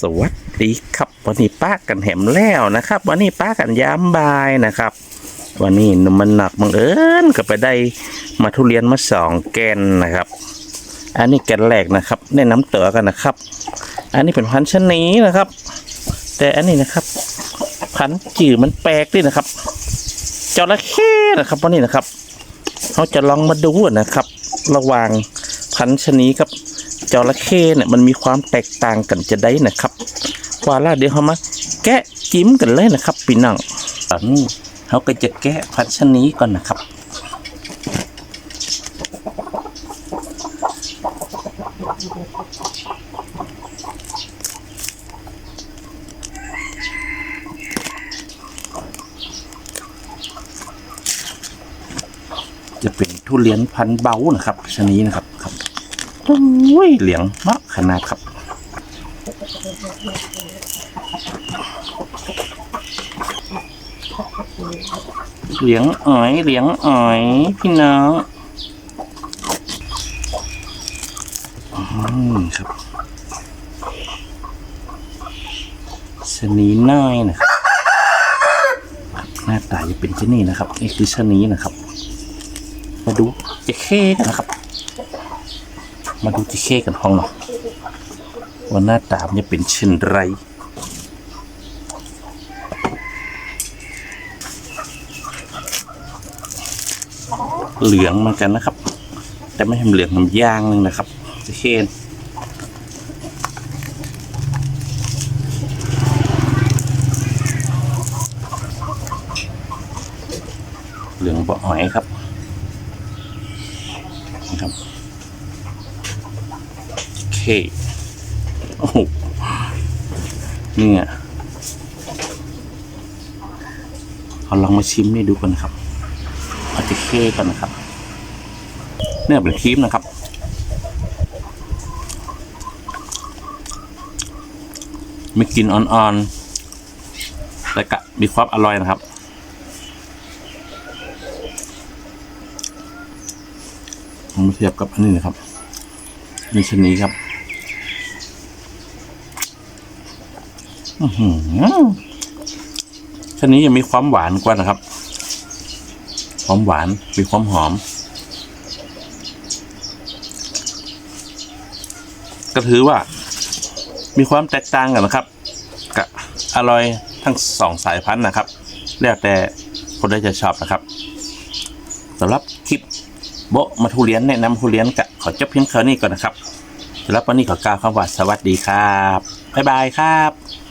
สวัสดีครับ วันนี้ป้ากันแหมแล้วนะครับ วันนี้ป้ากันยามบายนะครับ วันนี้นมันหนักบังเอิญก็ไปได้มาทุเรียนมาสองแกนนะครับ อันนี้แกนแรกนะครับแนะน้ำเต๋อกันนะครับ อันนี้เป็นพันชนีนะครับ แต่อันนี้นะครับ พันจืดมันแปลกด้วยนะครับจระเข้นะครับวันนี้นะครับเขาจะลองมาดูนะครับ ระหว่างพันชนีกับ จระเข้เนี่ยมันมีความแตกต่างกันจะได้นะครับว่าแล้วเดี๋ยวเขามาแกะจิ้มกันเลยนะครับพี่น้องตอนนี้เขาก็จะแกะพันชนี้ก่อนนะครับจะเป็นทุเรียนพันเบานะครับชนี้นะครับ อ้ยเหลียงมากขนาดครับเหลียงอ๋อยเหลียงอ๋อย พี่น้องอืมครับชะนีน้อยนะครับหน้าตาจะเป็นเช่นนี้นะครับนี่คือชะนีนะครับ มาดูจะเข้นะครับ มาดูที่เค้กันห้องหน่อยว่าหน้าตามันจะเป็นเช่นไรเหลืองเหมือนกันนะครับ แต่ไม่ทำเหลืองทำย่างนึงนะครับจะเคนเหลืองบ่อหอยครับนะครับ เคโอ้โหเนี่ยเอาลองมาชิมนี่ดูกันนะครับอาจะเคกันนะครับ เนี่ยเป็นครีมนะครับ มีกลิ่นอ่อนๆแต่ก็มีความอร่อยนะครับผมเทียบกับอันนี้นะครับมีชนีครับ อือหือชนียังมีความหวานกว่านะครับ ความหวานมีความหอม ก็ถือว่า มีความแตกต่างกันนะครับกับอร่อยทั้งสองสายพันธุ์นะครับ แล้วแต่คนได้จะชอบนะครับสำหรับคลิปโบะมาทุเรียนแนะนำทุเรียนกะขอจบเพียงเท่านี้ก่อนนะครับสำหรับวันนี้ขอกล่าวคำว่าสวัสดีครับ บ๊ายบายครับ